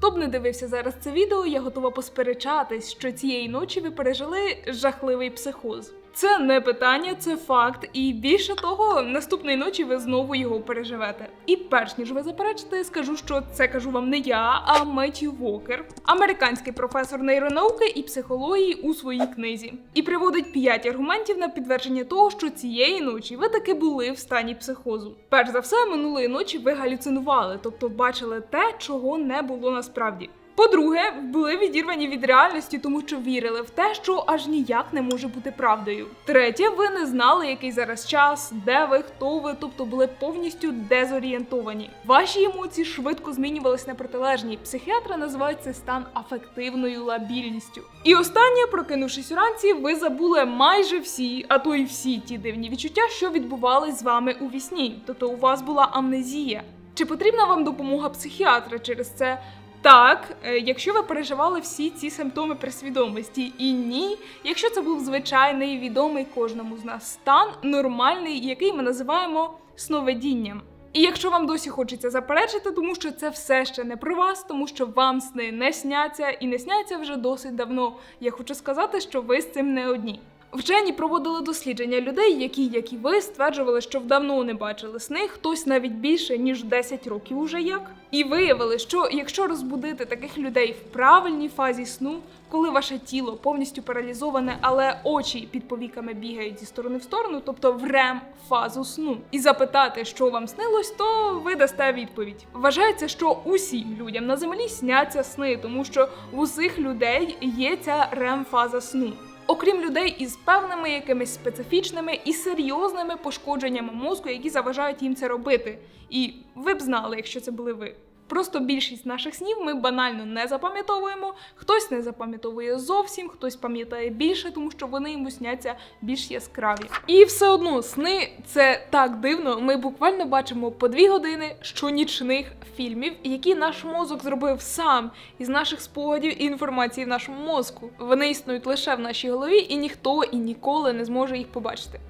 Хто б не дивився зараз це відео, я готова посперечатись, що цієї ночі ви пережили жахливий психоз. Це не питання, це факт, і більше того, наступної ночі ви знову його переживете. І перш ніж ви заперечите, скажу, що це кажу вам не я, а Меттью Вокер, американський професор нейронауки і психології у своїй книзі, і приводить п'ять аргументів на підтвердження того, що цієї ночі ви таки були в стані психозу. Перш за все, минулої ночі ви галюцинували, тобто бачили те, чого не було насправді. По-друге, були відірвані від реальності, тому що вірили в те, що аж ніяк не може бути правдою. Третє, ви не знали, який зараз час, де ви, хто ви, тобто були повністю дезорієнтовані. Ваші емоції швидко змінювались на протилежні. Психіатри називають цей стан афективною лабільністю. І останнє, прокинувшись уранці, ви забули майже всі, а то й всі ті дивні відчуття, що відбувались з вами у вісні. Тобто у вас була амнезія. Чи потрібна вам допомога психіатра через це? Так, е, якщо ви переживали всі ці симптоми при свідомості, і ні, якщо це був звичайний відомий кожному з нас стан, нормальний, який ми називаємо сновидінням. І якщо вам досі хочеться заперечити, тому що це все ще не про вас, тому що вам сни не сняться і не сняться вже досить давно. Я хочу сказати, що ви з цим не одні. Вчені проводили дослідження людей, які, як і ви, стверджували, що давно не бачили сни, хтось навіть більше ніж 10 років уже як. І виявили, що якщо розбудити таких людей в правильній фазі сну, коли ваше тіло повністю паралізоване, але очі під повіками бігають зі сторони в сторону, тобто в рем фазу сну, і запитати, що вам снилось, то ви дасте відповідь. Вважається, що усім людям на землі сняться сни, тому що в усіх людей є ця рем фаза сну. Окрім людей із певними якимись специфічними і серйозними пошкодженнями мозку, які заважають їм це робити. І ви б знали, якщо це були ви. Просто більшість наших снів ми банально не запам'ятовуємо. Хтось не запам'ятовує зовсім, хтось пам'ятає більше, тому що вони йому сняться більш яскраві. І все одно сни це так дивно. Ми буквально бачимо по дві години щонічних фільмів, які наш мозок зробив сам із наших спогадів і інформації в нашому мозку. Вони існують лише в нашій голові, і ніхто і ніколи не зможе їх побачити.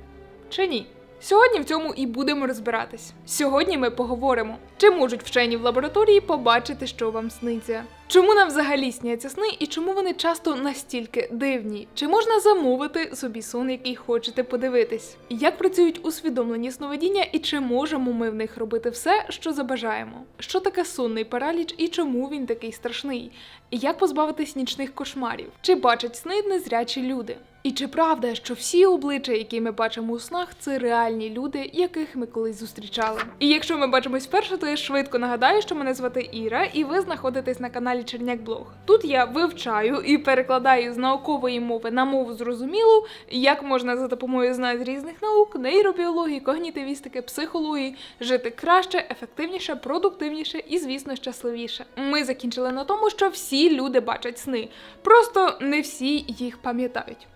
Чи ні? Сьогодні в цьому і будемо розбиратись. Сьогодні ми поговоримо, чи можуть вчені в лабораторії побачити, що вам сниться. Чому нам взагалі сняться сни і чому вони часто настільки дивні? Чи можна замовити собі сон, який хочете подивитись? Як працюють усвідомлені сновидіння і чи можемо ми в них робити все, що забажаємо? Що таке сонний параліч і чому він такий страшний? Як позбавитись нічних кошмарів? Чи бачать сни незрячі люди? І чи правда, що всі обличчя, які ми бачимо у снах, це реальні люди, яких ми колись зустрічали? І якщо ми бачимось вперше, то я швидко нагадаю, що мене звати Іра, і ви знаходитесь на каналі Черняк Блог. Тут я вивчаю і перекладаю з наукової мови на мову зрозумілу, як можна за допомогою знань різних наук, нейробіології, когнітивістики, психології жити краще, ефективніше, продуктивніше і, звісно, щасливіше. Ми закінчили на тому, що всі люди бачать сни, просто не всі їх пам'ятають.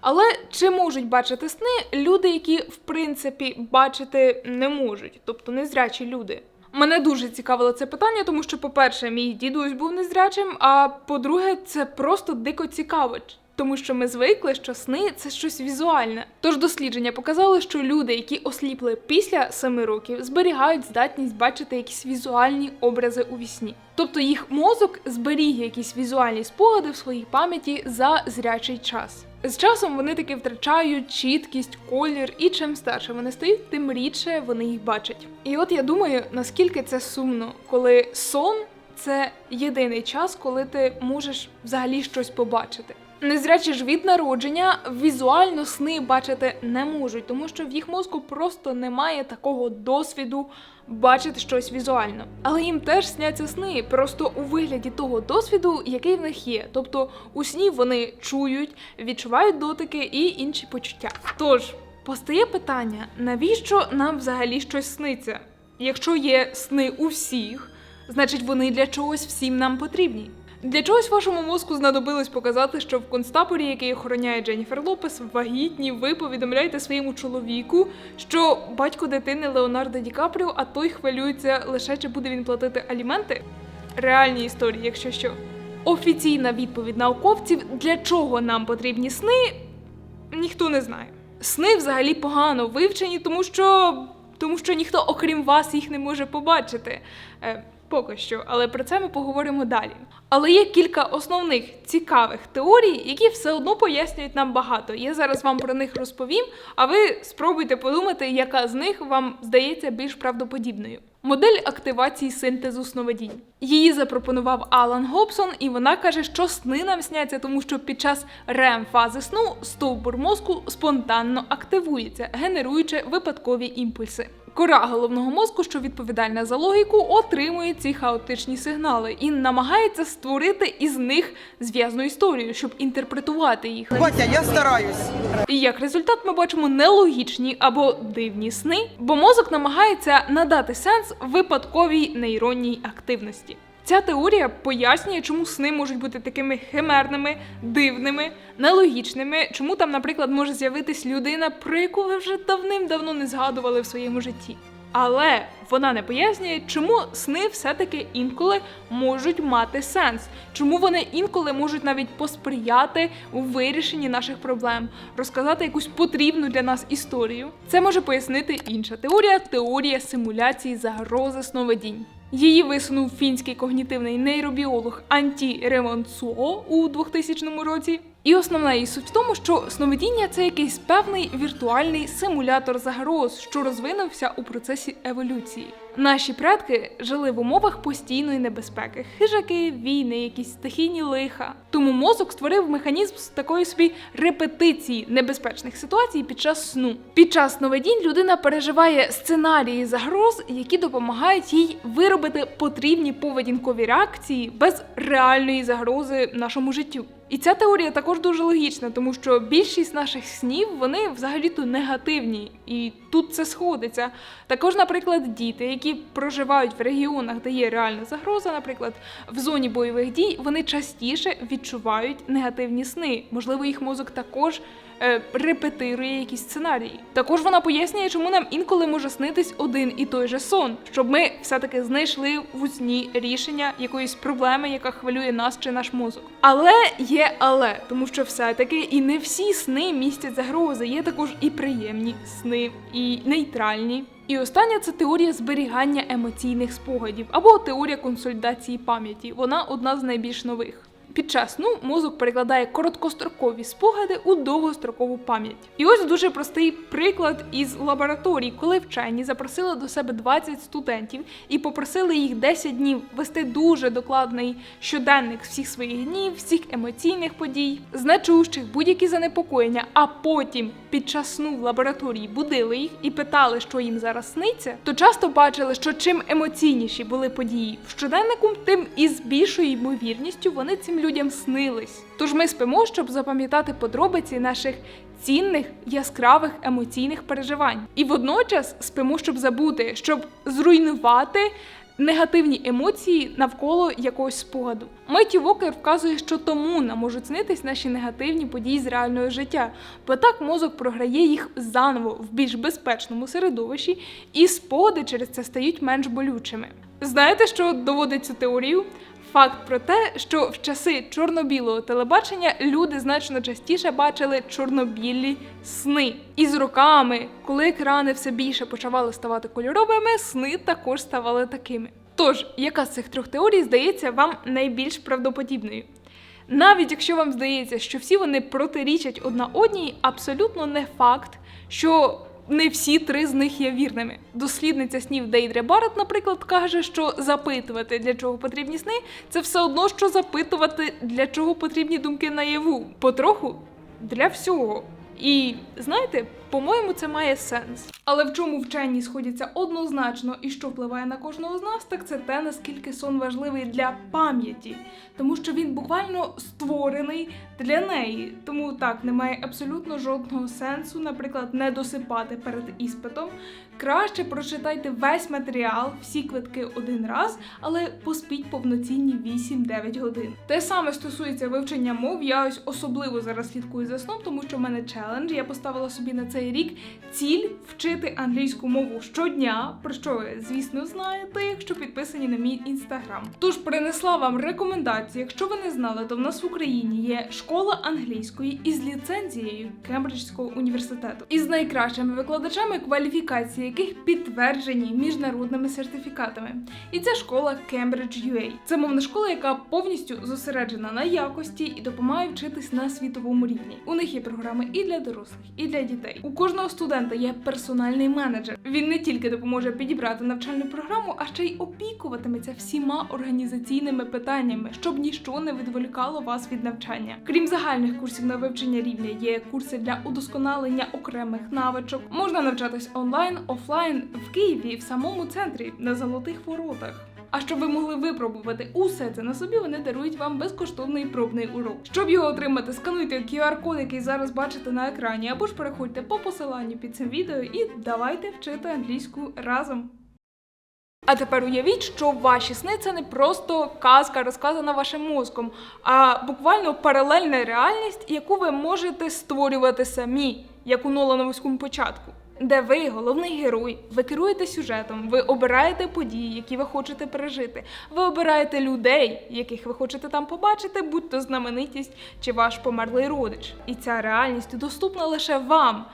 Але чи можуть бачити сни люди, які в принципі бачити не можуть, тобто незрячі люди? Мене дуже цікавило це питання, тому що, по-перше, мій дідусь був незрячим, а по-друге, це просто дико цікаво. Тому що ми звикли, що сни це щось візуальне. Тож дослідження показали, що люди, які осліпли після 7 років, зберігають здатність бачити якісь візуальні образи у вісні. Тобто їх мозок зберіг якісь візуальні спогади в своїй пам'яті за зрячий час. З часом вони таки втрачають чіткість, колір, і чим старше вони стають, тим рідше вони їх бачать. І от я думаю, наскільки це сумно, коли сон це єдиний час, коли ти можеш взагалі щось побачити. Незрячі ж від народження візуально сни бачити не можуть, тому що в їх мозку просто немає такого досвіду бачити щось візуально. Але їм теж сняться сни, просто у вигляді того досвіду, який в них є. Тобто у сні вони чують, відчувають дотики і інші почуття. Тож постає питання: навіщо нам взагалі щось сниться? Якщо є сни у всіх, значить вони для чогось всім нам потрібні. Для чогось вашому мозку знадобилось показати, що в концтаборі, який охороняє Дженніфер Лопес, вагітні, ви повідомляєте своєму чоловіку, що батько дитини Леонардо Ді Капріо, а той хвилюється лише чи буде він платити аліменти. Реальні історії, якщо що. Офіційна відповідь науковців, для чого нам потрібні сни, ніхто не знає. Сни взагалі погано вивчені, тому що, тому що ніхто, окрім вас, їх не може побачити. Поки що, але про це ми поговоримо далі. Але є кілька основних цікавих теорій, які все одно пояснюють нам багато. Я зараз вам про них розповім, а ви спробуйте подумати, яка з них вам здається більш правдоподібною. Модель активації синтезу сновидінь. Її запропонував Алан Гобсон, і вона каже, що сни нам сняться, тому що під час РЕМ-фази сну стовбур мозку спонтанно активується, генеруючи випадкові імпульси. Кора головного мозку, що відповідальна за логіку, отримує ці хаотичні сигнали і намагається створити із них зв'язну історію, щоб інтерпретувати їх. Батя, я стараюсь. І як результат ми бачимо нелогічні або дивні сни, бо мозок намагається надати сенс випадковій нейронній активності. Ця теорія пояснює, чому сни можуть бути такими химерними, дивними, нелогічними, чому там, наприклад, може з'явитись людина, про яку ви вже давним-давно не згадували в своєму житті. Але вона не пояснює, чому сни все-таки інколи можуть мати сенс, чому вони інколи можуть навіть посприяти у вирішенні наших проблем, розказати якусь потрібну для нас історію. Це може пояснити інша теорія теорія симуляції загрози сновидінь. Її висунув фінський когнітивний нейробіолог Анті Ремонсуо у 2000 році. І основна її суть в тому, що сновидіння це якийсь певний віртуальний симулятор загроз, що розвинувся у процесі еволюції. Наші предки жили в умовах постійної небезпеки, хижаки, війни, якісь стихійні лиха. Тому мозок створив механізм з такої собі репетиції небезпечних ситуацій під час сну. Під час сновидінь людина переживає сценарії загроз, які допомагають їй виробити потрібні поведінкові реакції без реальної загрози нашому життю. І ця теорія також дуже логічна, тому що більшість наших снів вони взагалі-то негативні, і тут це сходиться. Також, наприклад, діти, які проживають в регіонах, де є реальна загроза, наприклад, в зоні бойових дій, вони частіше відчувають негативні сни. Можливо, їх мозок також е, репетирує якісь сценарії. Також вона пояснює, чому нам інколи може снитись один і той же сон, щоб ми все-таки знайшли в сні рішення якоїсь проблеми, яка хвилює нас чи наш мозок. Але є але, тому що все-таки і не всі сни містять загрози, є також і приємні сни, і нейтральні. І остання це теорія зберігання емоційних спогадів або теорія консолідації пам'яті. Вона одна з найбільш нових. Під час сну мозок перекладає короткострокові спогади у довгострокову пам'ять. І ось дуже простий приклад із лабораторій, коли вчені запросили до себе 20 студентів і попросили їх 10 днів вести дуже докладний щоденник всіх своїх днів, всіх емоційних подій, значущих будь-які занепокоєння, а потім під час сну в лабораторії будили їх і питали, що їм зараз сниться, то часто бачили, що чим емоційніші були події в щоденнику, тим із більшою ймовірністю вони цим людям снились. Тож ми спимо, щоб запам'ятати подробиці наших цінних яскравих емоційних переживань. І водночас спимо, щоб забути, щоб зруйнувати. Негативні емоції навколо якогось спогаду. Меті Вокер вказує, що тому нам можуть снитись наші негативні події з реального життя, бо так мозок програє їх заново в більш безпечному середовищі, і спогади через це стають менш болючими. Знаєте, що доводить цю теорію? Факт про те, що в часи чорно-білого телебачення люди значно частіше бачили чорно-білі сни. І з роками, коли екрани все більше почавали ставати кольоровими, сни також ставали такими. Тож, яка з цих трьох теорій здається вам найбільш правдоподібною? Навіть якщо вам здається, що всі вони протирічать одна одній, абсолютно не факт, що не всі три з них є вірними. Дослідниця снів Дейдре Барретт, наприклад, каже, що запитувати, для чого потрібні сни, це все одно, що запитувати, для чого потрібні думки наяву. Потроху для всього. І знаєте, по-моєму, це має сенс. Але в чому вчені сходяться однозначно і що впливає на кожного з нас, так це те, наскільки сон важливий для пам'яті, тому що він буквально створений для неї. Тому так немає абсолютно жодного сенсу, наприклад, не досипати перед іспитом. Краще прочитайте весь матеріал, всі квитки один раз, але поспіть повноцінні 8-9 годин. Те саме стосується вивчення мов. Я ось особливо зараз слідкую за сном, тому що в мене челендж. Я поставила собі на цей цей рік ціль вчити англійську мову щодня, про що ви, звісно, знаєте, якщо підписані на мій інстаграм. Тож принесла вам рекомендації. Якщо ви не знали, то в нас в Україні є школа англійської із ліцензією Кембриджського університету із найкращими викладачами, кваліфікації яких підтверджені міжнародними сертифікатами. І це школа Cambridge UA. Це мовна школа, яка повністю зосереджена на якості і допомагає вчитись на світовому рівні. У них є програми і для дорослих, і для дітей. У кожного студента є персональний менеджер. Він не тільки допоможе підібрати навчальну програму, а ще й опікуватиметься всіма організаційними питаннями, щоб ніщо не відволікало вас від навчання. Крім загальних курсів на вивчення рівня, є курси для удосконалення окремих навичок. Можна навчатись онлайн, офлайн в Києві, в самому центрі на золотих воротах. А щоб ви могли випробувати усе це на собі, вони дарують вам безкоштовний пробний урок. Щоб його отримати, скануйте QR-код, який зараз бачите на екрані, або ж переходьте по посиланню під цим відео і давайте вчити англійську разом. А тепер уявіть, що ваші сни це не просто казка, розказана вашим мозком, а буквально паралельна реальність, яку ви можете створювати самі, як у Нолановському початку. Де ви головний герой, ви керуєте сюжетом, ви обираєте події, які ви хочете пережити. Ви обираєте людей, яких ви хочете там побачити, будь то знаменитість чи ваш померлий родич. І ця реальність доступна лише вам.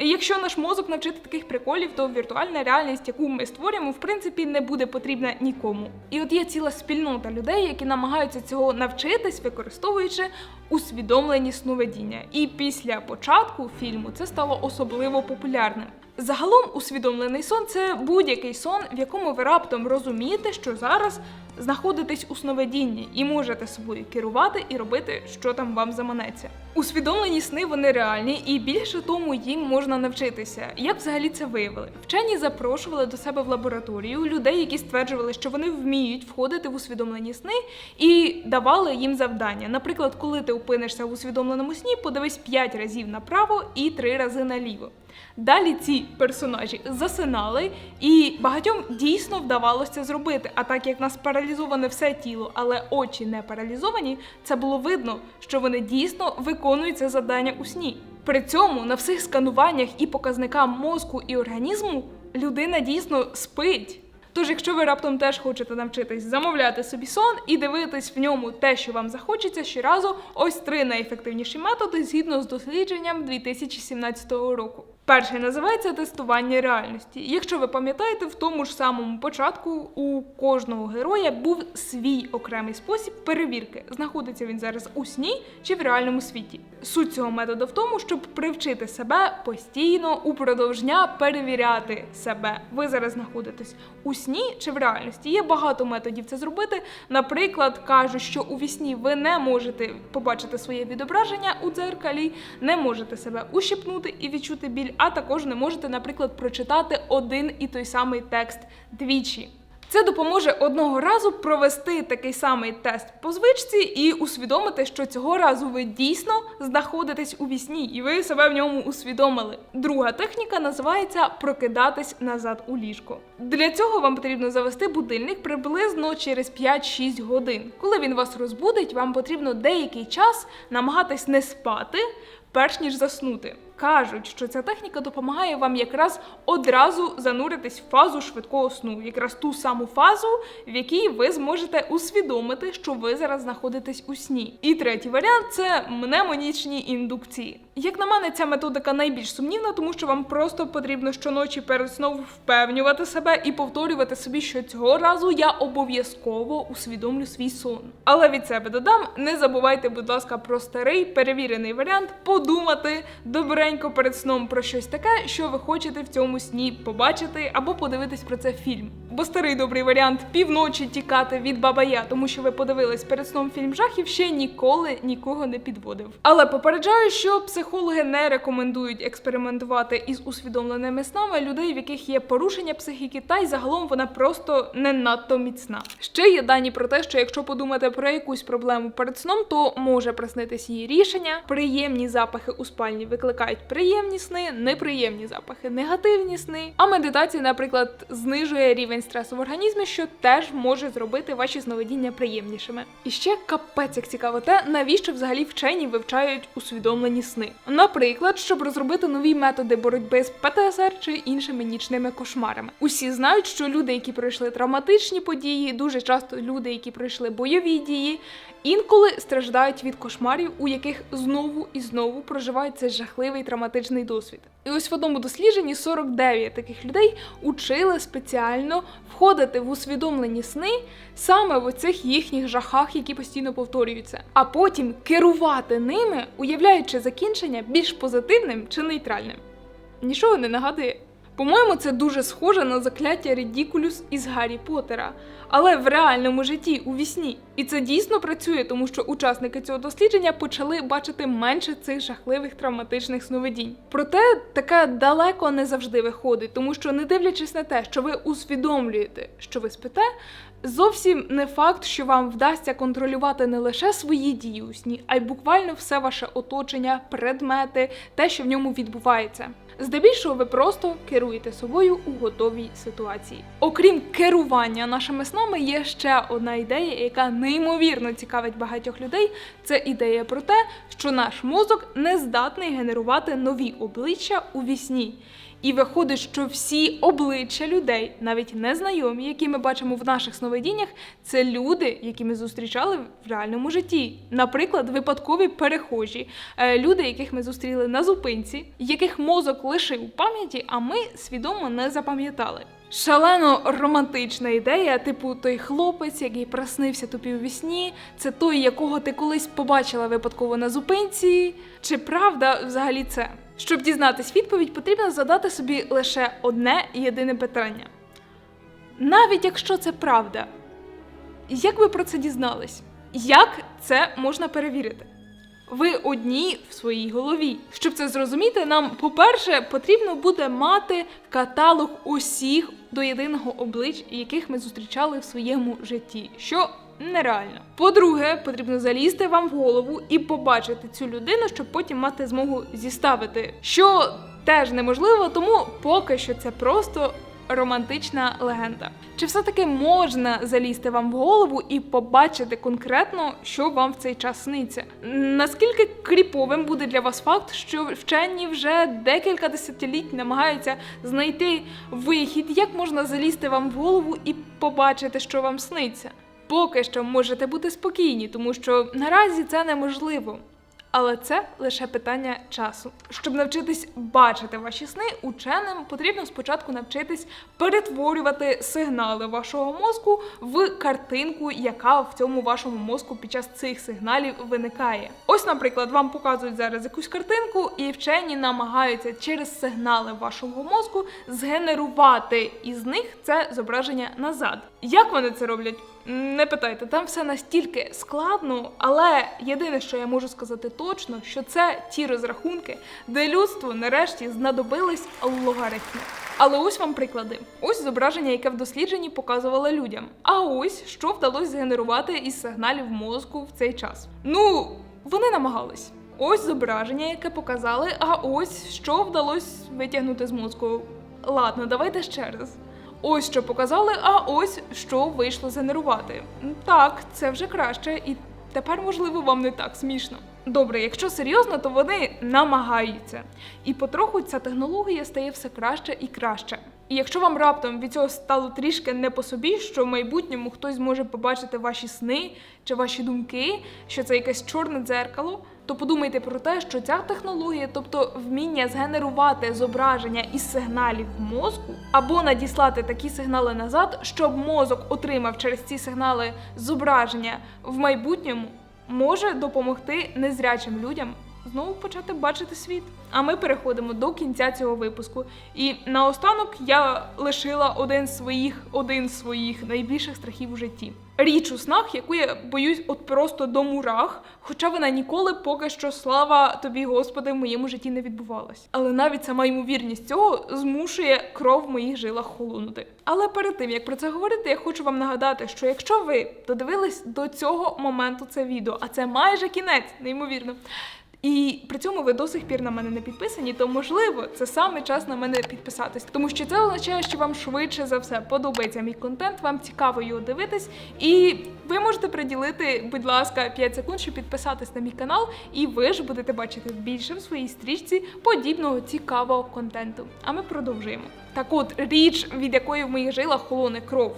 Якщо наш мозок навчити таких приколів, то віртуальна реальність, яку ми створюємо, в принципі, не буде потрібна нікому. І от є ціла спільнота людей, які намагаються цього навчитись, використовуючи усвідомлені сновидіння. І після початку фільму це стало особливо популярним. Загалом усвідомлений сон це будь-який сон, в якому ви раптом розумієте, що зараз знаходитесь у сновидінні і можете собою керувати і робити, що там вам заманеться. Усвідомлені сни вони реальні, і більше тому їм можна навчитися. Як взагалі це виявили? Вчені запрошували до себе в лабораторію людей, які стверджували, що вони вміють входити в усвідомлені сни, і давали їм завдання. Наприклад, коли ти опинишся в усвідомленому сні, подивись 5 разів направо і 3 рази наліво. Далі ці персонажі засинали, і багатьом дійсно вдавалося це зробити. А так як нас паралізоване все тіло, але очі не паралізовані, це було видно, що вони дійсно виконують це завдання у сні. При цьому на всіх скануваннях і показникам мозку і організму людина дійсно спить. Тож, якщо ви раптом теж хочете навчитись замовляти собі сон і дивитись в ньому те, що вам захочеться щоразу, ось три найефективніші методи згідно з дослідженням 2017 року. Перший називається тестування реальності. Якщо ви пам'ятаєте, в тому ж самому початку у кожного героя був свій окремий спосіб перевірки, знаходиться він зараз у сні чи в реальному світі. Суть цього методу в тому, щоб привчити себе постійно упродовж дня перевіряти себе. Ви зараз знаходитесь у сні чи в реальності. Є багато методів це зробити. Наприклад, кажуть, що у вісні ви не можете побачити своє відображення у дзеркалі, не можете себе ущипнути і відчути біль, а також не можете, наприклад, прочитати один і той самий текст двічі. Це допоможе одного разу провести такий самий тест по звичці і усвідомити, що цього разу ви дійсно знаходитесь у вісні, і ви себе в ньому усвідомили. Друга техніка називається прокидатись назад у ліжко. Для цього вам потрібно завести будильник приблизно через 5-6 годин. Коли він вас розбудить, вам потрібно деякий час намагатись не спати, перш ніж заснути. Кажуть, що ця техніка допомагає вам якраз одразу зануритись в фазу швидкого сну, якраз ту саму фазу, в якій ви зможете усвідомити, що ви зараз знаходитесь у сні. І третій варіант це мнемонічні індукції. Як на мене, ця методика найбільш сумнівна, тому що вам просто потрібно щоночі перед сном впевнювати себе і повторювати собі, що цього разу я обов'язково усвідомлю свій сон. Але від себе додам, не забувайте, будь ласка, про старий перевірений варіант подумати добренько перед сном про щось таке, що ви хочете в цьому сні побачити або подивитись про це фільм. Бо старий добрий варіант півночі тікати від бабая, тому що ви подивились перед сном фільм жахів, ще ніколи нікого не підводив. Але попереджаю, що психологи не рекомендують експериментувати із усвідомленими снами людей, в яких є порушення психіки, та й загалом вона просто не надто міцна. Ще є дані про те, що якщо подумати про якусь проблему перед сном, то може приснитись її рішення, приємні запахи у спальні викликають приємні сни, неприємні запахи, негативні сни. А медитація, наприклад, знижує рівень стресу в організмі, що теж може зробити ваші сновидіння приємнішими. І ще капець як цікаво те, навіщо взагалі вчені вивчають усвідомлені сни. Наприклад, щоб розробити нові методи боротьби з ПТСР чи іншими нічними кошмарами. Усі знають, що люди, які пройшли травматичні події, дуже часто люди, які пройшли бойові дії, інколи страждають від кошмарів, у яких знову і знову проживають цей жахливий травматичний досвід. І ось в одному дослідженні 49 таких людей учили спеціально входити в усвідомлені сни саме в оцих їхніх жахах, які постійно повторюються, а потім керувати ними, уявляючи закінчення більш позитивним чи нейтральним. Нічого не нагадує. По-моєму, це дуже схоже на закляття Редікулюс із Гаррі Поттера, але в реальному житті у вісні. І це дійсно працює, тому що учасники цього дослідження почали бачити менше цих жахливих травматичних сновидінь. Проте таке далеко не завжди виходить, тому що, не дивлячись на те, що ви усвідомлюєте, що ви спите, зовсім не факт, що вам вдасться контролювати не лише свої дії у сні, а й буквально все ваше оточення, предмети, те, що в ньому відбувається. Здебільшого ви просто керуєте собою у готовій ситуації. Окрім керування нашими снами, є ще одна ідея, яка неймовірно цікавить багатьох людей. Це ідея про те, що наш мозок не здатний генерувати нові обличчя у вісні. І виходить, що всі обличчя людей, навіть незнайомі, які ми бачимо в наших сновидіннях, це люди, які ми зустрічали в реальному житті. Наприклад, випадкові перехожі, е, люди, яких ми зустріли на зупинці, яких мозок лишив у пам'яті, а ми свідомо не запам'ятали. Шалено романтична ідея, типу той хлопець, який приснився тобі у вісні, це той, якого ти колись побачила випадково на зупинці. Чи правда взагалі це? Щоб дізнатись відповідь, потрібно задати собі лише одне єдине питання. Навіть якщо це правда, як ви про це дізнались? Як це можна перевірити? Ви одні в своїй голові. Щоб це зрозуміти, нам, по-перше, потрібно буде мати каталог усіх до єдиного облич, яких ми зустрічали в своєму житті, що нереально. По-друге, потрібно залізти вам в голову і побачити цю людину, щоб потім мати змогу зіставити, що теж неможливо, тому поки що це просто романтична легенда. Чи все-таки можна залізти вам в голову і побачити конкретно, що вам в цей час сниться? Наскільки кріповим буде для вас факт, що вчені вже декілька десятиліть намагаються знайти вихід, як можна залізти вам в голову і побачити, що вам сниться? Поки що можете бути спокійні, тому що наразі це неможливо. Але це лише питання часу. Щоб навчитись бачити ваші сни, ученим потрібно спочатку навчитись перетворювати сигнали вашого мозку в картинку, яка в цьому вашому мозку під час цих сигналів виникає. Ось, наприклад, вам показують зараз якусь картинку, і вчені намагаються через сигнали вашого мозку згенерувати із них це зображення назад. Як вони це роблять? Не питайте, там все настільки складно, але єдине, що я можу сказати точно, що це ті розрахунки, де людству нарешті знадобились логарифми. Але ось вам приклади. Ось зображення, яке в дослідженні показували людям. А ось що вдалося згенерувати із сигналів мозку в цей час. Ну, вони намагались. Ось зображення, яке показали, а ось що вдалося витягнути з мозку. Ладно, давайте ще раз. Ось що показали, а ось що вийшло згенерувати. Так, це вже краще, і тепер, можливо, вам не так смішно. Добре, якщо серйозно, то вони намагаються. І потроху ця технологія стає все краще і краще. І якщо вам раптом від цього стало трішки не по собі, що в майбутньому хтось зможе побачити ваші сни чи ваші думки, що це якесь чорне дзеркало, то подумайте про те, що ця технологія, тобто вміння згенерувати зображення із сигналів мозку, або надіслати такі сигнали назад, щоб мозок отримав через ці сигнали зображення в майбутньому, може допомогти незрячим людям знову почати бачити світ. А ми переходимо до кінця цього випуску. І наостанок я лишила один з своїх, один з своїх найбільших страхів у житті. Річ у снах, яку я боюсь от просто до мурах, хоча вона ніколи поки що слава тобі, Господи, в моєму житті не відбувалась. Але навіть сама ймовірність цього змушує кров в моїх жилах холонути. Але перед тим як про це говорити, я хочу вам нагадати, що якщо ви додивились до цього моменту це відео, а це майже кінець, неймовірно. І при цьому ви до сих пір на мене не підписані, то можливо це саме час на мене підписатись, тому що це означає, що вам швидше за все подобається мій контент, вам цікаво його дивитись, і ви можете приділити, будь ласка, 5 секунд, щоб підписатись на мій канал, і ви ж будете бачити більше в своїй стрічці подібного цікавого контенту. А ми продовжуємо. Так от річ, від якої в моїх жилах холоне кров,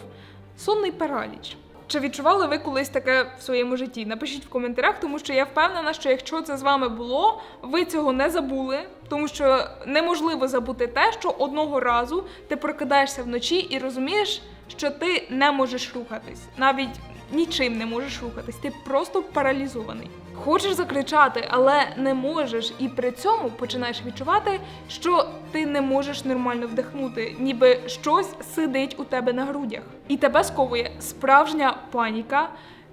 сонний параліч. Чи відчували ви колись таке в своєму житті? Напишіть в коментарях, тому що я впевнена, що якщо це з вами було, ви цього не забули, тому що неможливо забути те, що одного разу ти прокидаєшся вночі і розумієш, що ти не можеш рухатись, навіть нічим не можеш рухатись, ти просто паралізований. Хочеш закричати, але не можеш, і при цьому починаєш відчувати, що ти не можеш нормально вдихнути, ніби щось сидить у тебе на грудях. І тебе сковує справжня паніка.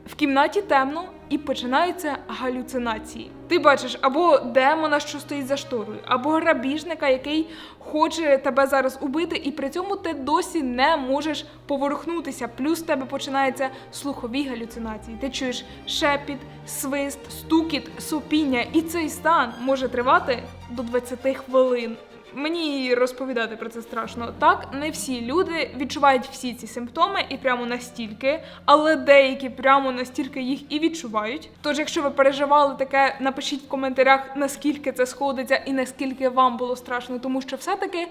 В кімнаті темно і починаються галюцинації. Ти бачиш або демона, що стоїть за шторою, або грабіжника, який хоче тебе зараз убити, і при цьому ти досі не можеш поворухнутися. Плюс в тебе починаються слухові галюцинації. Ти чуєш шепіт, свист, стукіт, сопіння, і цей стан може тривати до 20 хвилин. Мені розповідати про це страшно. Так, не всі люди відчувають всі ці симптоми і прямо настільки, але деякі прямо настільки їх і відчувають. Тож, якщо ви переживали таке, напишіть в коментарях, наскільки це сходиться і наскільки вам було страшно, тому що все-таки.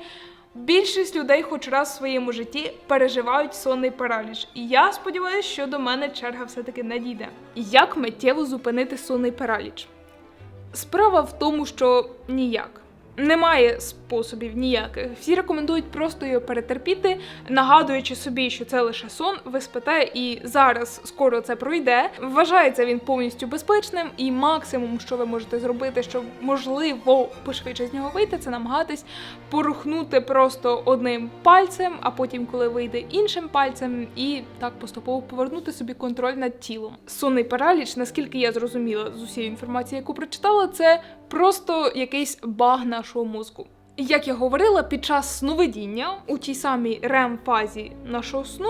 Більшість людей хоч раз в своєму житті переживають сонний параліч, і я сподіваюся, що до мене черга все-таки не дійде. Як миттєво зупинити сонний параліч? Справа в тому, що ніяк. Немає способів ніяких. Всі рекомендують просто його перетерпіти, нагадуючи собі, що це лише сон, ви і зараз скоро це пройде. Вважається він повністю безпечним, і максимум, що ви можете зробити, щоб можливо пошвидше з нього вийти, це намагатись порухнути просто одним пальцем, а потім, коли вийде іншим пальцем, і так поступово повернути собі контроль над тілом. Сонний параліч, наскільки я зрозуміла з усієї інформації, яку прочитала, це просто якийсь баг нашого мозку. Як я говорила, під час сновидіння, у тій самій рем-фазі нашого сну,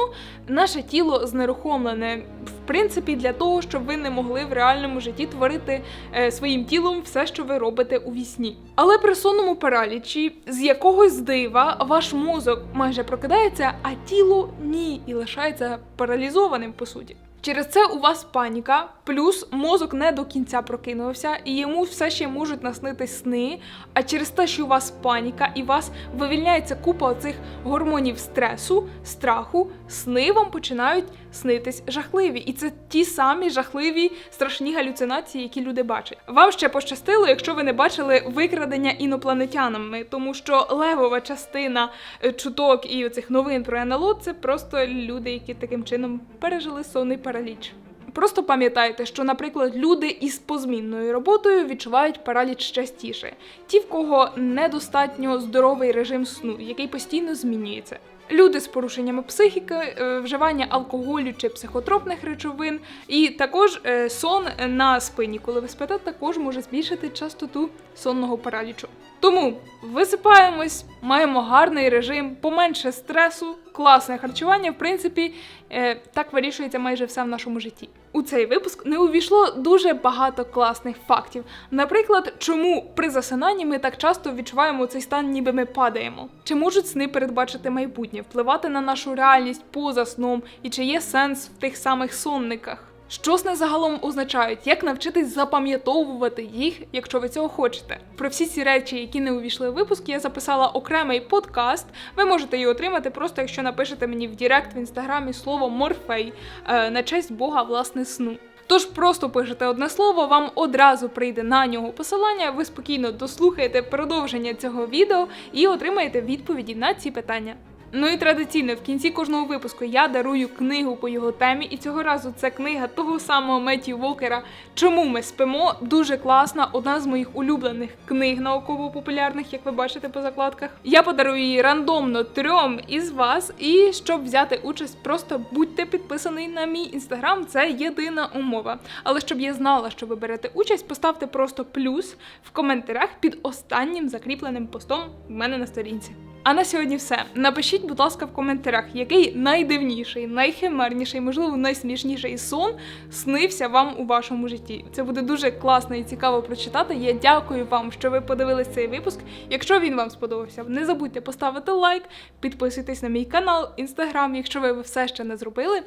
наше тіло знерухомлене, в принципі, для того, щоб ви не могли в реальному житті творити е, своїм тілом все, що ви робите у вісні. Але при сонному паралічі з якогось дива ваш мозок майже прокидається, а тіло ні, і лишається паралізованим по суті. Через це у вас паніка, плюс мозок не до кінця прокинувся, і йому все ще можуть наснитись сни. А через те, що у вас паніка і вас вивільняється купа оцих гормонів стресу, страху, сни вам починають снитись жахливі. І це ті самі жахливі страшні галюцинації, які люди бачать. Вам ще пощастило, якщо ви не бачили викрадення інопланетянами, тому що левова частина е, чуток і оцих новин про НЛО це просто люди, які таким чином пережили сонний параліч. Просто пам'ятайте, що, наприклад, люди із позмінною роботою відчувають параліч частіше, ті, в кого недостатньо здоровий режим сну, який постійно змінюється. Люди з порушеннями психіки, е, вживання алкоголю чи психотропних речовин, і також е, сон на спині, коли ви спите, також може збільшити частоту сонного паралічу. Тому висипаємось, маємо гарний режим, поменше стресу, класне харчування. В принципі, е, так вирішується майже все в нашому житті. У цей випуск не увійшло дуже багато класних фактів. Наприклад, чому при засинанні ми так часто відчуваємо цей стан, ніби ми падаємо? Чи можуть сни передбачити майбутнє, впливати на нашу реальність поза сном, і чи є сенс в тих самих сонниках? Що сни загалом означають? Як навчитись запам'ятовувати їх, якщо ви цього хочете? Про всі ці речі, які не увійшли в випуск, я записала окремий подкаст. Ви можете її отримати просто, якщо напишете мені в Директ в інстаграмі слово Морфей е, на честь Бога власне сну. Тож просто пишете одне слово, вам одразу прийде на нього посилання. Ви спокійно дослухаєте продовження цього відео і отримаєте відповіді на ці питання. Ну і традиційно в кінці кожного випуску я дарую книгу по його темі, і цього разу це книга того самого Меттью Волкера Чому ми спимо? Дуже класна, одна з моїх улюблених книг науково-популярних, як ви бачите по закладках. Я подарую її рандомно трьом із вас. І щоб взяти участь, просто будьте підписаний на мій інстаграм. Це єдина умова. Але щоб я знала, що ви берете участь, поставте просто плюс в коментарях під останнім закріпленим постом в мене на сторінці. А на сьогодні все. Напишіть, будь ласка, в коментарях, який найдивніший, найхимерніший, можливо, найсмішніший сон снився вам у вашому житті. Це буде дуже класно і цікаво прочитати. Я дякую вам, що ви подивились цей випуск. Якщо він вам сподобався, не забудьте поставити лайк, підписуйтесь на мій канал, інстаграм, якщо ви все ще не зробили.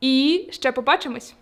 І ще побачимось!